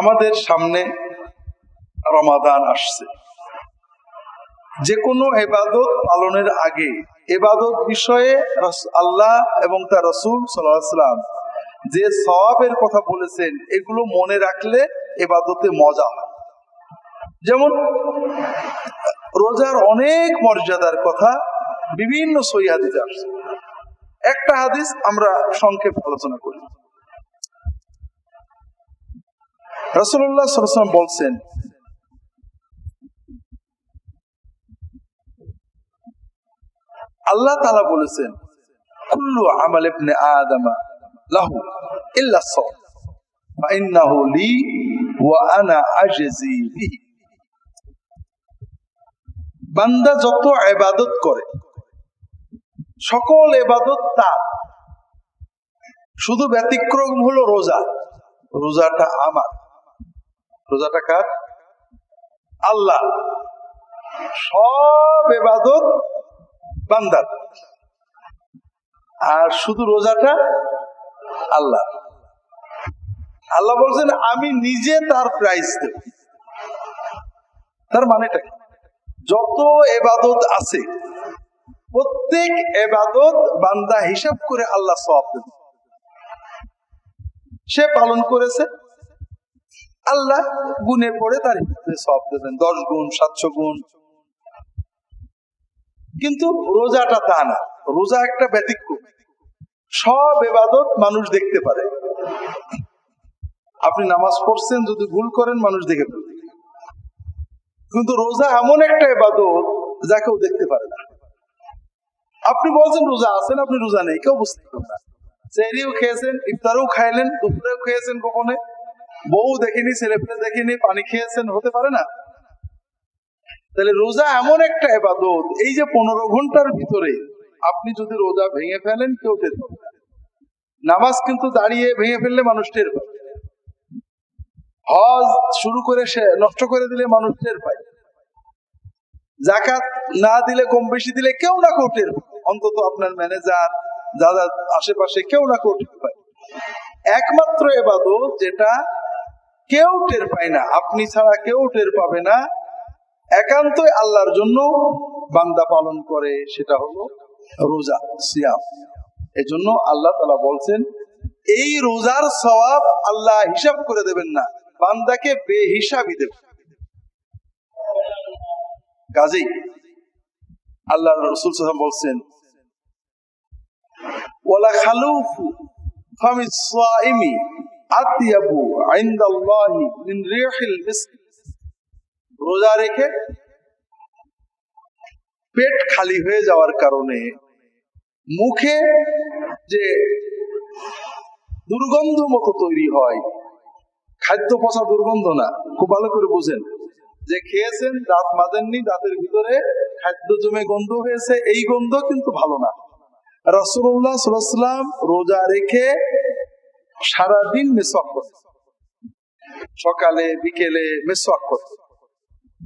আমাদের সামনে রমাদান আসছে। যে কোনো এবাদত পালনের আগে এবাদত বিষয়ে আল্লাহ এবং তার রসুল সাল্লাম যে সওয়াবের কথা বলেছেন, এগুলো মনে রাখলে এবাদতে মজা হয়। যেমন, রোজার অনেক মর্যাদার কথা বিভিন্ন সই হাদিস আসছে একটা হাদিস আমরা সংক্ষেপ আলোচনা করি। রসুল্লাহ বলছেন, আল্লাহ তালা বলেছেন, কুল্লু আমাল ইবনে লাহু ইল্লা সাওম ফাইন্নাহু লি ওয়া আনা বিহি। বান্দা যত ইবাদত করে, সকল ইবাদত তার। শুধু ব্যতিক্রম হলো রোজা, রোজাটা আমার। রোজাটা কার? আল্লাহ। সব এবাদত বান্দার। আর শুধু রোজাটা আল্লাহ। আল্লাহ বলছেন, আমি নিজে তার প্রাইস দেব। তার মানেটা যত এবাদত আছে, প্রত্যেক এবাদত বান্দা হিসাব করে আল্লাহ সব দেবে। সে পালন করেছে আল্লাহ গুণে পড়ে তার সব দেবেন। দশ গুণ, সাতশো গুণ। কিন্তু রোজাটা তা না। রোজা একটা ব্যতিক্রম। সব এবাদত মানুষ দেখতে পারে। আপনি নামাজ পড়ছেন, যদি ভুল করেন, মানুষ দেখে ফেলবে। কিন্তু রোজা এমন একটা এবাদত যা কেউ দেখতে পারে না। আপনি বলছেন, রোজা আছেন আপনি রোজা নেই। কেউ বুঝতে পারেন না। সেরিও খেয়েছেন, ইফতারও খাইলেন, দুপুরেও খেয়েছেন কখনে বউ দেখেনি, ছেলে পেলে দেখেনি, পানি খেয়েছেন, হতে পারে না? তাহলে রোজা এমন একটা এবাদত এই যে পনেরো ঘণ্টার ভিতরে আপনি যদি রোজা ভেঙে ফেলেন, কেউ টের নামাজ কিন্তু দাঁড়িয়ে ভেঙে ফেললে মানুষ টের হজ শুরু করে সে, নষ্ট করে দিলে মানুষ টের পায়। জাকাত না দিলে, কম বেশি দিলে কেউ না কেউ টের। অন্তত আপনার ম্যানেজার, যারা আশেপাশে কেউ না কেউ টের পায়। একমাত্র এবাদত যেটা কেউ টের পায় না। আপনি ছাড়া কেউ টের পাবে না। একান্তই আল্লাহর জন্য বান্দা পালন করে, সেটা হলো রোজা, সিয়াম। এজন্য আল্লাহ তালা বলছেন, এই রোজার সওয়াব আল্লাহ হিসাব করে দেবেন না, বান্দাকে বেহিসাবি দেবেন। কাজেই আল্লাহ রসুল সাল্লাম বলছেন, ওয়ালা খালুফু ফামি সাইমি রোজা রেখে পেট খালি হয়ে যাওয়ার কারণে মুখে যে দুর্গন্ধ মতো তৈরি হয়, খাদ্য পচা দুর্গন্ধ না, খুব ভালো করে বুঝেন। যে খেয়েছেন, দাঁত মাজেননি, দাঁতের ভিতরে খাদ্য জমে গন্ধ হয়েছে, এই গন্ধ কিন্তু ভালো না। রসুল্লাহ রোজা রেখে সারাদিন মেসওয়াক করত। সকালে, বিকেলে মেসওয়াক করত।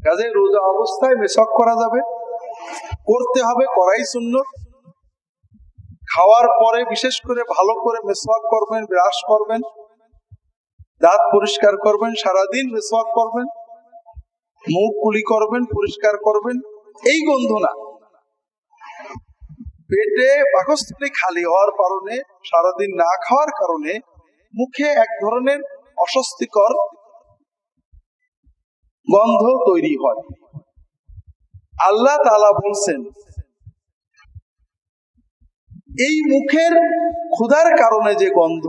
কাজে রোজা অবস্থায় মেসওয়াক করা যাবে, করতে হবে করাই শূন্য খাওয়ার পরে বিশেষ করে ভালো করে মেসওয়াক করবেন, ব্রাশ করবেন, দাঁত পরিষ্কার করবেন, সারাদিন মেসওয়াক করবেন, মুখ কুলি করবেন, পরিষ্কার করবেন, এই গন্ধ না। পেটে পাকস্থলী খালি হওয়ার কারণে, সারাদিন না খাওয়ার কারণে মুখে এক ধরনের অস্বস্তিকর গন্ধ তৈরি হয়। আল্লাহ তালা বলছেন, এই মুখের ক্ষুধার কারণে যে গন্ধ,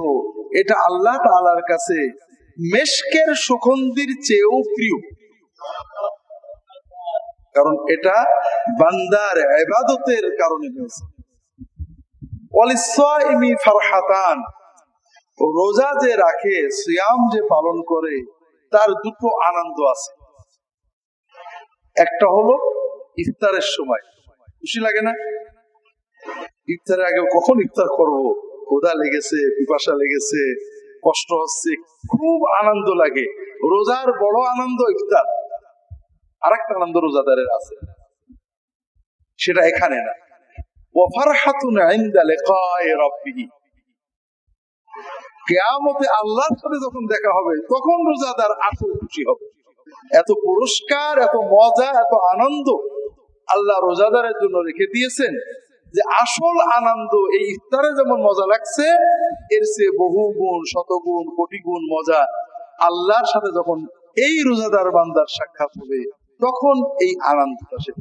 এটা আল্লাহ তালার কাছে মেশকের সুগন্ধির চেয়েও প্রিয়। কারণ এটা বান্দার এবাদতের কারণে হয়েছে। ফারহাতান। রোজা যে রাখে, সিয়াম যে পালন করে, তার দুটো আনন্দ আছে। একটা হলো ইফতারের সময়। খুশি লাগে না? ইফতারের আগে কখন ইফতার করব? ক্ষুধা লেগেছে, পিপাসা লেগেছে, কষ্ট হচ্ছে, খুব আনন্দ লাগে। রোজার বড় আনন্দ ইফতার। আরেকটা আনন্দ রোজাদারের আছে। সেটা এখানে না। ওয়াফারহাতুন ইনদা লিকাই রাব্বিহি। কেয়ামতে আল্লাহর সাথে যখন দেখা হবে, তখন রোজাদার আসল খুশি হবে। এত পুরস্কার, এত মজা, এত আনন্দ আল্লাহ রোজাদারের জন্য রেখে দিয়েছেন যে আসল আনন্দ এই ইফতারে যেমন মজা লাগছে, এর চেয়ে বহু গুণ শতগুণ কোটি গুণ মজা আল্লাহর সাথে যখন এই রোজাদার বান্দার সাক্ষাৎ হবে, তখন এই আনন্দটা সে